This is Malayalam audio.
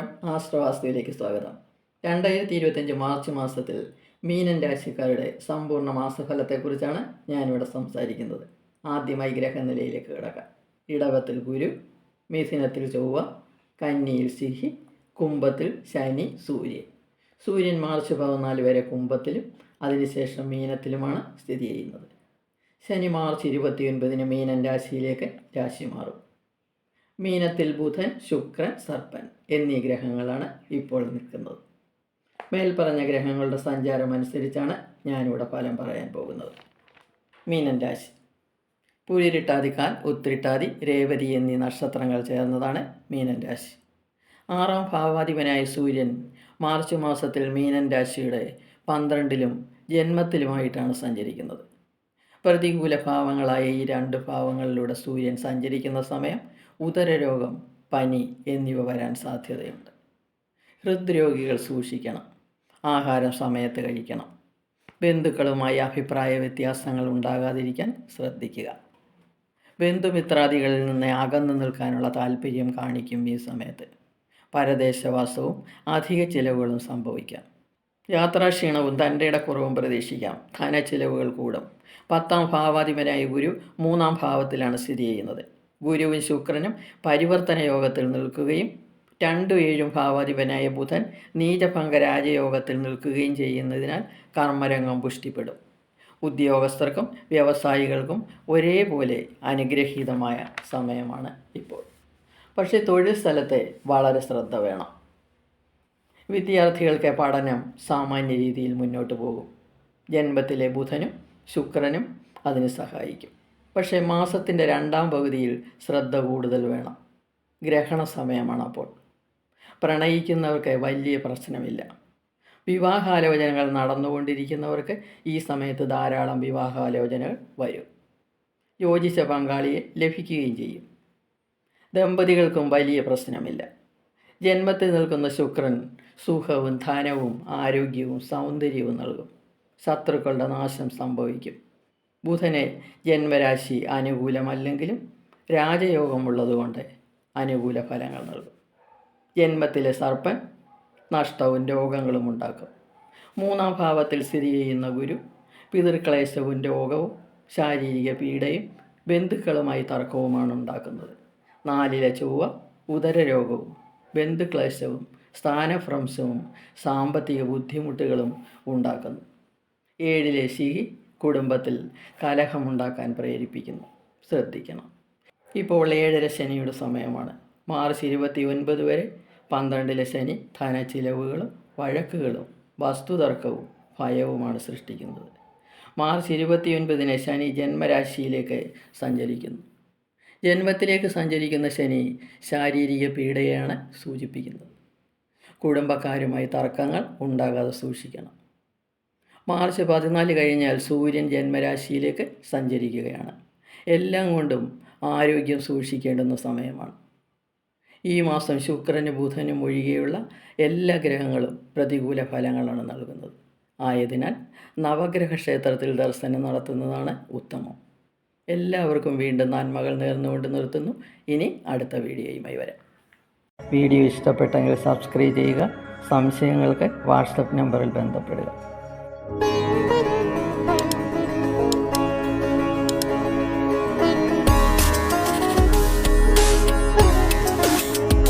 ആശ്രവാസ്തുവിലേക്ക് സ്വാഗതം. രണ്ടായിരത്തി ഇരുപത്തിയഞ്ച് മാർച്ച് മാസത്തിൽ മീനൻ രാശിക്കാരുടെ സമ്പൂർണ മാസഫലത്തെക്കുറിച്ചാണ് ഞാനിവിടെ സംസാരിക്കുന്നത്. ആദ്യമായി ഗ്രഹനിലയിലേക്ക് കിടക്കാം. ഇടവത്തിൽ ഗുരു മിഥുനത്തിൽ ചൊവ്വ കന്നിയിൽ സിഹി കുംഭത്തിൽ ശനി സൂര്യൻ. സൂര്യൻ മാർച്ച് പതിനാല് വരെ കുംഭത്തിലും അതിനുശേഷം മീനത്തിലുമാണ് സ്ഥിതി ചെയ്യുന്നത്. ശനി മാർച്ച് ഇരുപത്തിയൊൻപതിന് മീനൻ രാശിയിലേക്ക് രാശി മാറും. മീനത്തിൽ ബുധൻ ശുക്രൻ സർപ്പൻ എന്നീ ഗ്രഹങ്ങളാണ് ഇപ്പോൾ നിൽക്കുന്നത്. മേൽപ്പറഞ്ഞ ഗ്രഹങ്ങളുടെ സഞ്ചാരം അനുസരിച്ചാണ് ഞാനിവിടെ ഫലം പറയാൻ പോകുന്നത്. മീനൻ രാശി. പുരിരിട്ടാതിക്കാൽ ഉത്തിരിട്ടാതി രേവതി എന്നീ നക്ഷത്രങ്ങൾ ചേർന്നതാണ് മീനൻ രാശി. ആറാം ഭാവാധിപനായ സൂര്യൻ മാർച്ച് മാസത്തിൽ മീനൻ രാശിയുടെ പന്ത്രണ്ടിലും ജന്മത്തിലുമായിട്ടാണ് സഞ്ചരിക്കുന്നത്. പ്രതികൂല ഭാവങ്ങളായ ഈ രണ്ട് ഭാവങ്ങളിലൂടെ സൂര്യൻ സഞ്ചരിക്കുന്ന സമയം ഉദരരോഗം പനി എന്നിവ വരാൻ സാധ്യതയുണ്ട്. ഹൃദ്രോഗികൾ സൂക്ഷിക്കണം. ആഹാരം സമയത്ത് കഴിക്കണം. ബന്ധുക്കളുമായി അഭിപ്രായ വ്യത്യാസങ്ങൾ ഉണ്ടാകാതിരിക്കാൻ ശ്രദ്ധിക്കുക. ബന്ധുമിത്രാദികളിൽ നിന്ന് അകന്നു നിൽക്കാനുള്ള താല്പര്യം കാണിക്കും ഈ സമയത്ത്. പരദേശവാസവും അധിക ചിലവുകളും സംഭവിക്കാം. യാത്രാക്ഷീണവും തന്റെ ഇടക്കുറവും പ്രതീക്ഷിക്കാം. ധനച്ചിലവുകൾ കൂടും. പത്താം ഭാവാധിപനായ ഗുരു മൂന്നാം ഭാവത്തിലാണ് സ്ഥിതി ചെയ്യുന്നത്. ഗുരുവും ശുക്രനും പരിവർത്തന യോഗത്തിൽ നിൽക്കുകയും രണ്ടു ഏഴും ഭാവാധിപനായ ബുധൻ നീചഭംഗ രാജയോഗത്തിൽ നിൽക്കുകയും ചെയ്യുന്നതിനാൽ കർമ്മരംഗം പുഷ്ടിപ്പെടും. ഉദ്യോഗസ്ഥർക്കും വ്യവസായികൾക്കും ഒരേപോലെ അനുഗ്രഹീതമായ സമയമാണ് ഇപ്പോൾ. പക്ഷേ തൊഴിൽ സ്ഥലത്തെ വളരെ ശ്രദ്ധ വേണം. വിദ്യാർത്ഥികൾക്ക് പഠനം സാമാന്യ രീതിയിൽ മുന്നോട്ട് പോകും. ജന്മത്തിലെ ബുധനും ശുക്രനും അതിന് സഹായിക്കും. പക്ഷേ മാസത്തിന്റെ രണ്ടാം പകുതിയിൽ ശ്രദ്ധ കൂടുതൽ വേണം. ഗ്രഹണ സമയമാണ് അപ്പോൾ. പ്രണയിക്കുന്നവർക്ക് വലിയ പ്രശ്നമില്ല. വിവാഹാലോചനകൾ നടന്നുകൊണ്ടിരിക്കുന്നവർക്ക് ഈ സമയത്ത് ധാരാളം വിവാഹാലോചനകൾ വരും. യോജിച്ച പങ്കാളിയെ ലഭിക്കുകയും ചെയ്യും. ദമ്പതികൾക്കും വലിയ പ്രശ്നമില്ല. ജന്മത്തിൽ നിൽക്കുന്ന ശുക്രൻ സുഖവും ധനവും ആരോഗ്യവും സൗന്ദര്യവും നൽകും. ശത്രുക്കളുടെ നാശം സംഭവിക്കും. ബുധനെ ജന്മരാശി അനുകൂലമല്ലെങ്കിലും രാജയോഗമുള്ളതുകൊണ്ട് അനുകൂല ഫലങ്ങൾ നൽകും. ജന്മത്തിലെ സർപ്പൻ നഷ്ടവും രോഗങ്ങളും ഉണ്ടാക്കും. മൂന്നാം ഭാവത്തിൽ സ്ഥിതി ചെയ്യുന്ന ഗുരു പിതൃക്ലേശവും രോഗവും ശാരീരിക പീഡയും ബന്ധുക്കളുമായി തർക്കവുമാണ് ഉണ്ടാക്കുന്നത്. നാലിലെ ചൊവ്വ ഉദരരോഗവും ബന്ധുക്ലേശവും സ്ഥാനഭ്രംശവും സാമ്പത്തിക ബുദ്ധിമുട്ടുകളും ഉണ്ടാക്കുന്നു. ഏഴിലെ ശിഹി കുടുംബത്തിൽ കലഹമുണ്ടാക്കാൻ പ്രേരിപ്പിക്കുന്നു. ശ്രദ്ധിക്കണം. ഇപ്പോൾ ഏഴര ശനിയുടെ സമയമാണ്. മാർച്ച് ഇരുപത്തി ഒൻപത് വരെ പന്ത്രണ്ടിലെ ശനി ധനച്ചിലവുകളും വഴക്കുകളും വസ്തുതർക്കവും ഭയവുമാണ് സൃഷ്ടിക്കുന്നത്. മാർച്ച് ഇരുപത്തിയൊൻപതിന് ശനി ജന്മരാശിയിലേക്ക് സഞ്ചരിക്കുന്നു. ജന്മത്തിലേക്ക് സഞ്ചരിക്കുന്ന ശനി ശാരീരിക പീഡയാണ് സൂചിപ്പിക്കുന്നത്. കുടുംബക്കാരുമായി തർക്കങ്ങൾ ഉണ്ടാകാതെ സൂക്ഷിക്കണം. മാർച്ച് പതിനാല് കഴിഞ്ഞാൽ സൂര്യൻ ജന്മരാശിയിലേക്ക് സഞ്ചരിക്കുകയാണ്. എല്ലാം കൊണ്ടും ആരോഗ്യം സൂക്ഷിക്കേണ്ടുന്ന സമയമാണ്. ഈ മാസം ശുക്രന് ബുധനും ഒഴികെയുള്ള എല്ലാ ഗ്രഹങ്ങളും പ്രതികൂല ഫലങ്ങളാണ് നൽകുന്നത്. ആയതിനാൽ നവഗ്രഹ ക്ഷേത്രത്തിൽ ദർശനം നടത്തുന്നതാണ് ഉത്തമം. എല്ലാവർക്കും വീണ്ടും നന്മകൾ നേർന്നുകൊണ്ട് നിർത്തുന്നു. ഇനി അടുത്ത വീഡിയോയുമായി വരാം. വീഡിയോ ഇഷ്ടപ്പെട്ടെങ്കിൽ സബ്സ്ക്രൈബ് ചെയ്യുക. സംശയങ്ങൾക്ക് വാട്സപ്പ് നമ്പറിൽ ബന്ധപ്പെടുക. Música